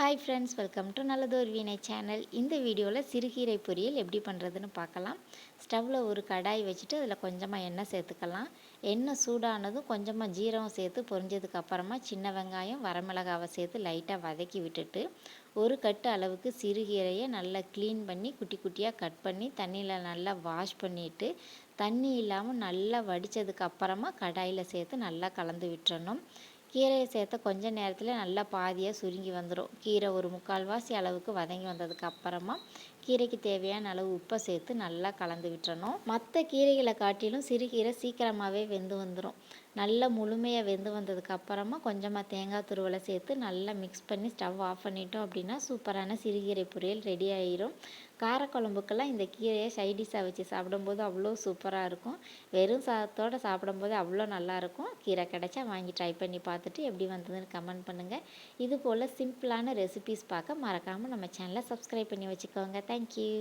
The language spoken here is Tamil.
ஹாய் ஃப்ரெண்ட்ஸ் வெல்கம் டு நல்லதொரு வீணை சேனல் இந்த வீடியோவில் சிறுகீரை பொரியல் எப்படி பண்ணுறதுன்னு பார்க்கலாம். ஸ்டவ்வில் ஒரு கடாய் வச்சுட்டு அதில் கொஞ்சமாக எண்ணெய் சேர்த்துக்கலாம். எண்ணெய் சூடானதும் கொஞ்சமாக ஜீரகம் சேர்த்து பொரிஞ்சதுக்கு அப்புறமா சின்ன வெங்காயம் வரமிளகாவை சேர்த்து லைட்டாக வதக்கி விட்டுட்டு ஒரு கட்டு அளவுக்கு சிறுகீரையை நல்லா க்ளீன் பண்ணி குட்டி குட்டியாக கட் பண்ணி தண்ணியில் நல்லா வாஷ் பண்ணிவிட்டு தண்ணி இல்லாமல் நல்லா வடித்ததுக்கு அப்புறமா கடாயில் சேர்த்து நல்லா கலந்து விட்டுறணும். கீரையை சேர்த்த கொஞ்ச நேரத்தில் நல்லா பாதியாக சுருங்கி வந்துடும் கீரை ஒரு முக்கால்வாசி அளவுக்கு வதங்கி வந்ததுக்கு அப்புறமா கீரைக்கு தேவையான அளவு உப்பை சேர்த்து நல்லா கலந்து விட்டுறணும். மற்ற கீரைகளை காட்டிலும் சிறுகீரை சீக்கிரமாகவே வெந்து வந்துடும் நல்லா முழுமையாக வெந்து வந்ததுக்கு அப்புறமா கொஞ்சமாக தேங்காய் துருவலை சேர்த்து நல்லா மிக்ஸ் பண்ணி ஸ்டவ் ஆஃப் பண்ணிட்டோம் அப்படின்னா சூப்பரான சிறுகீரை பொரியல் ரெடி ஆயிரும். காரக்குழம்புக்கெல்லாம் இந்த கீரையை சைடிஷாக வச்சு சாப்பிடும்போது அவ்வளோ சூப்பராக இருக்கும். வெறும் சாதத்தோடு சாப்பிடும்போது அவ்வளோ நல்லாயிருக்கும் கீரை கிடச்சா வாங்கி ட்ரை பண்ணி பார்த்துட்டு எப்படி வந்ததுன்னு கமெண்ட் பண்ணுங்கள் இது போல் சிம்பிளான ரெசிபீஸ் பார்க்க மறக்காமல் நம்ம சேனலை சப்ஸ்கிரைப் பண்ணி வச்சுக்கோங்க. தேங்க்யூ